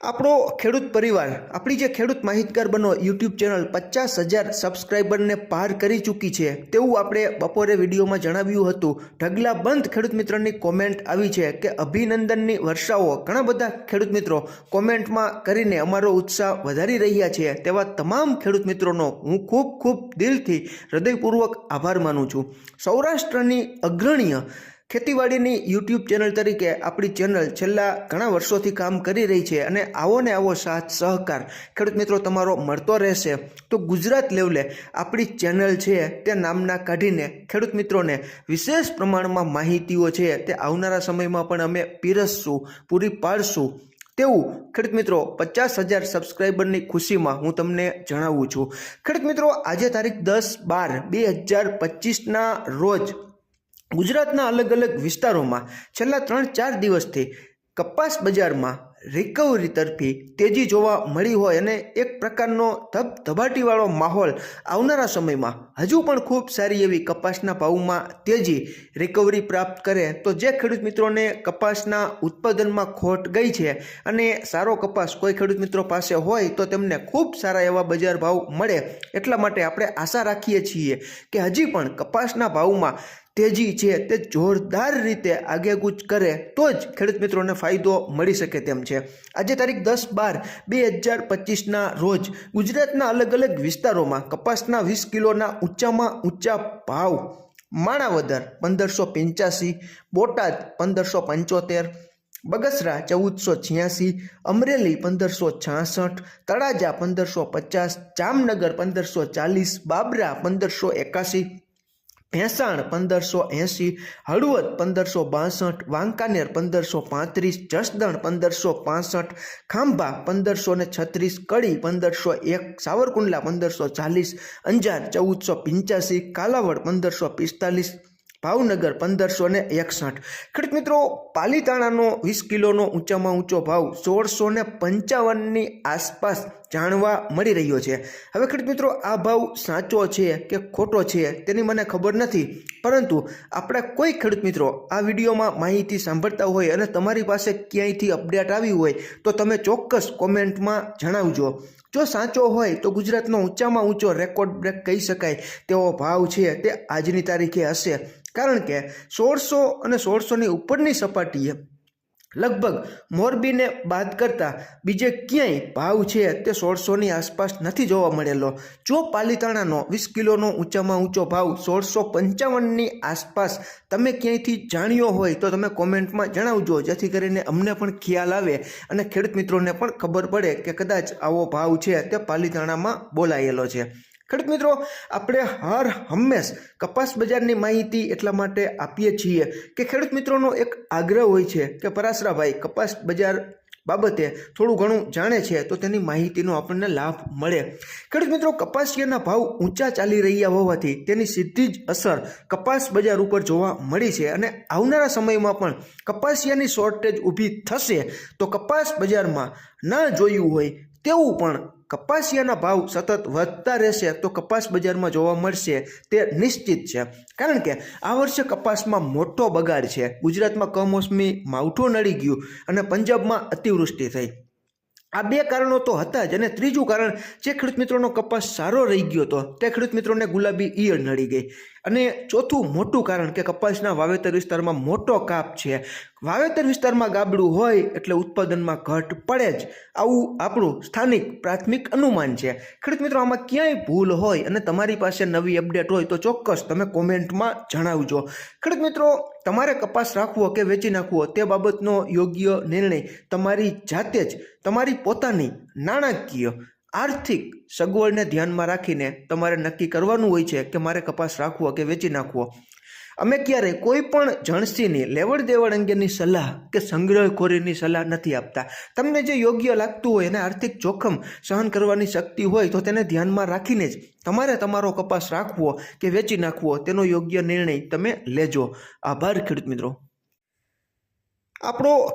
આપણો ખેડૂત પરિવાર, આપણી જે ખેડૂત માહિતગાર બનો યુટ્યુબ ચેનલ પચાસ હજાર સબસ્ક્રાઈબરને પાર કરી ચૂકી છે, તેવું આપણે બપોરે વિડીયોમાં જણાવ્યું હતું. ઢગલા બંધ ખેડૂત મિત્રની કોમેન્ટ આવી છે કે અભિનંદનની વર્ષાઓ. ઘણા બધા ખેડૂત મિત્રો કોમેન્ટમાં કરીને અમારો ઉત્સાહ વધારી રહ્યા છે, તેવા તમામ ખેડૂત મિત્રોનો હું ખૂબ ખૂબ દિલથી હૃદયપૂર્વક આભાર માનું છું. સૌરાષ્ટ્રની અગ્રણીય ખેતીવાડીની યુટ્યુબ ચેનલ તરીકે આપણી ચેનલ છેલ્લા ઘણા વર્ષોથી કામ કરી રહી છે અને આવો ને આવો સાથ સહકાર ખેડૂત મિત્રો તમારો મળતો રહેશે. તો ગુજરાત લેવલે આપણી ચેનલ છે તે નામના કાઢીને ખેડૂત મિત્રોને વિશેષ પ્રમાણમાં માહિતીઓ છે તે આવનારા સમયમાં પણ અમે પીરસશું, પૂરી પાડશું. તેવું ખેડૂત મિત્રો પચાસ હજાર સબસ્ક્રાઈબરની ખુશીમાં હું તમને જણાવું છું. ખેડૂત મિત્રો, આજે તારીખ દસ બાર બે હજાર પચીસના રોજ ગુજરાતના અલગ અલગ વિસ્તારોમાં છેલ્લા ત્રણ ચાર દિવસથી કપાસ બજારમાં રિકવરી તરફી તેજી જોવા મળી હોય અને એક પ્રકારનો ધબધબાટીવાળો માહોલ આવનારા સમયમાં હજુ પણ ખૂબ સારી એવી કપાસના ભાવમાં તેજી રિકવરી પ્રાપ્ત કરે. તો જે ખેડૂત મિત્રોને કપાસના ઉત્પાદનમાં ખોટ ગઈ છે અને સારો કપાસ કોઈ ખેડૂત મિત્રો પાસે હોય તો તેમને ખૂબ સારા એવા બજાર ભાવ મળે. એટલા માટે આપણે આશા રાખીએ છીએ કે હજી પણ કપાસના ભાવમાં તેજી છે તે જોરદાર રીતે આગેકૂચ કરે, તો જ ખેડૂત મિત્રોને ફાયદો મળી શકે તેમ છે. આજે તારીખ દસ બાર બે હજાર પચીસના રોજ ગુજરાતના અલગ અલગ વિસ્તારોમાં કપાસના વીસ કિલોના ઊંચામાં ઊંચા ભાવ માણાવદર પંદરસો પંચ્યાસી, બોટાદ પંદરસો પંચોતેર, બગસરા ચૌદસો છ્યાસી, અમરેલી પંદરસો છાસઠ, તળાજા પંદરસો પચાસ, જામનગર પંદરસો ચાલીસ, બાબરા પંદરસો એકાસી ભેંસાણ પંદરસો એંસી હળવદ પંદરસો બાસઠ, વાંકાનેર પંદરસો પાંત્રીસ, જસદણ પંદરસો પાસઠ, ખાંભા પંદરસો ને છત્રીસ, કડી પંદરસો એક, સાવરકુંડલા પંદરસો ચાલીસ, અંજાર ચૌદસો પંચ્યાસી, કાલાવડ પંદરસો પિસ્તાલીસ, ભાવનગર પંદરસો ને એકસઠ. ખેડૂત મિત્રો, પાલીતાણાનો વીસ કિલોનો ઊંચામાં ઊંચો ભાવ સોળસો ને પંચાવનની આસપાસ જાણવા મળી રહ્યો છે. હવે ખેડૂત મિત્રો, આ ભાવ સાચો છે કે ખોટો છે તેની મને ખબર નથી. પરંતુ આપણા કોઈ ખેડૂત મિત્રો આ વિડીયોમાં માહિતી સાંભળતા હોય અને તમારી પાસે ક્યાંયથી અપડેટ આવી હોય, તો તમે ચોક્કસ કોમેન્ટમાં જણાવજો. જો સાચો હોય, તો ગુજરાતનો ઊંચામાં ઊંચો રેકોર્ડ બ્રેક કહી શકાય. તેવો ભાવ છે તે આજની તારીખે હશે. કારણ કે સોળસો અને સોળસોની ઉપરની સપાટીએ લગભગ મોરબીને બાદ કરતાં બીજે ક્યાંય ભાવ છે તે સોળસોની આસપાસ નથી જોવા મળેલો. જો પાલીતાણાનો વીસ કિલોનો ઊંચામાં ઊંચો ભાવ સોળસો પંચાવનની આસપાસ તમે ક્યાંયથી જાણ્યો હોય તો તમે કોમેન્ટમાં જણાવજો, જેથી કરીને અમને પણ ખ્યાલ આવે અને ખેડૂત મિત્રોને પણ ખબર પડે કે કદાચ આવો ભાવ છે તે પાલીતાણામાં બોલાયેલો છે. ખેડૂત મિત્રો, આપણે હર હંમેશ કપાસ બજારની માહિતી એટલા માટે આપીએ છીએ કે ખેડૂત મિત્રોનો એક આગ્રહ હોય છે કે પરાસરાભાઈ કપાસ બજાર બાબતે થોડું ઘણું જાણે છે તો તેની માહિતીનો આપણને લાભ મળે. ખેડૂત મિત્રો, કપાસિયાના ભાવ ઊંચા ચાલી રહ્યા હોવાથી તેની સીધી જ અસર કપાસ બજાર ઉપર જોવા મળી છે અને આવનારા સમયમાં પણ કપાસિયાની શોર્ટેજ ઊભી થશે તો કપાસ બજારમાં ન જોયું હોય તેવું પણ કપાસિયાના ભાવ સતત વધતા રહેશે તો કપાસ બજારમાં જોવા મળશે તે નિશ્ચિત છે. કારણ કે આ વર્ષે કપાસમાં મોટો બગાડ છે. ગુજરાતમાં કમોસમી માવઠું નડી ગયું અને પંજાબમાં અતિવૃષ્ટિ થઈ. આ બે કારણો તો હતા જ અને ત્રીજું કારણ, જે ખેડૂત મિત્રોનો કપાસ સારો રહી ગયો હતો. તે ખેડૂત મિત્રોને ગુલાબી ઈયળ નડી ગઈ. અને ચોથું મોટું કારણ કે કપાસના વાવેતર વિસ્તારમાં મોટો કાપ છે. વાવેતર વિસ્તારમાં ગાબડું હોય એટલે ઉત્પાદનમાં ઘટ પડે જ. આવું આપણું સ્થાનિક પ્રાથમિક અનુમાન છે. ખેડૂત મિત્રો, આમાં ક્યાંય ભૂલ હોય અને તમારી પાસે નવી અપડેટ હોય તો ચોક્કસ તમે કોમેન્ટમાં જણાવજો. ખેડૂત મિત્રો, તમારે કપાસ રાખવો કે વેચી નાખવો તે બાબતનો યોગ્ય નિર્ણય તમારી જાતે જ, તમારી પોતાની નાણાકીય આર્થિક સગવડને ધ્યાનમાં રાખીને તમારે નક્કી કરવાનું હોય છે કે મારે કપાસ રાખવો કે વેચી નાખવો. અમે ક્યારેય કોઈ પણ જણસીની લેવડ દેવડ અંગેની સલાહ કે સંગ્રહખોરીની સલાહ નથી આપતા. તમને જે યોગ્ય લાગતું હોય, એને આર્થિક જોખમ સહન કરવાની શક્તિ હોય, તો તેને ધ્યાનમાં રાખીને જ તમારે તમારો કપાસ રાખવો કે વેચી નાખવો, તેનો યોગ્ય નિર્ણય તમે લેજો. આભાર ખેડૂત મિત્રો. આપણો